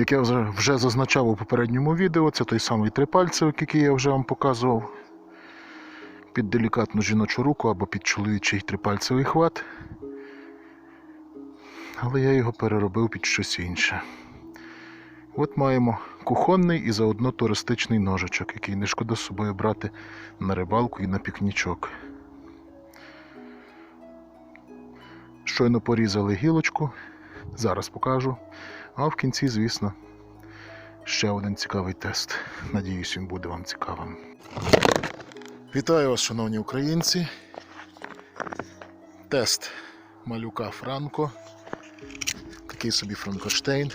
Як я вже, вже зазначав у попередньому відео, це той самий трипальцевик, який я вже вам показував. Під делікатну жіночу руку або під чоловічий трипальцевий хват. Але я його переробив під щось інше. От маємо кухонний і заодно туристичний ножичок, який не шкода з собою брати на рибалку і на пікнічок. Щойно порізали гілочку, зараз покажу. А в кінці, звісно, ще один цікавий тест. Надіюсь, він буде вам цікавим. Вітаю вас, шановні українці. Тест малюка Франко. Такий собі Франкоштейн.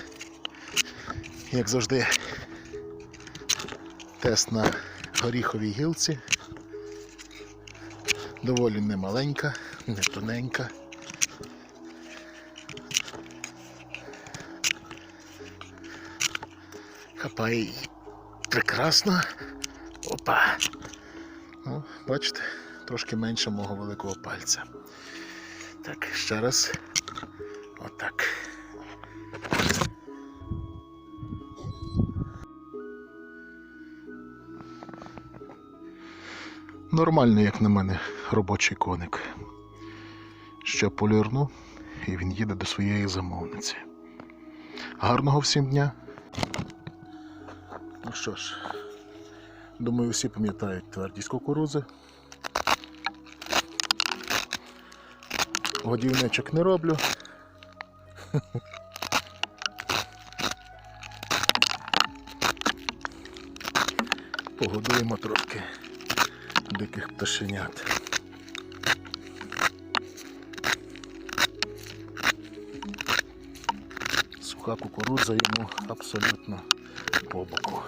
Як завжди, тест на горіховій гілці. Доволі немаленька, не тоненька. Хапає її прекрасно. Опа. Ну, бачите, трошки менше мого великого пальця. Так, ще раз. Отак. Нормальний, як на мене, робочий коник. Ще полірну, і він їде до своєї замовниці. Гарного всім дня! Що ж, думаю, всі пам'ятають твердість кукурузи. Годівничок не роблю. Погодуємо трошки диких пташенят. Суха кукурудза йому абсолютно по боку.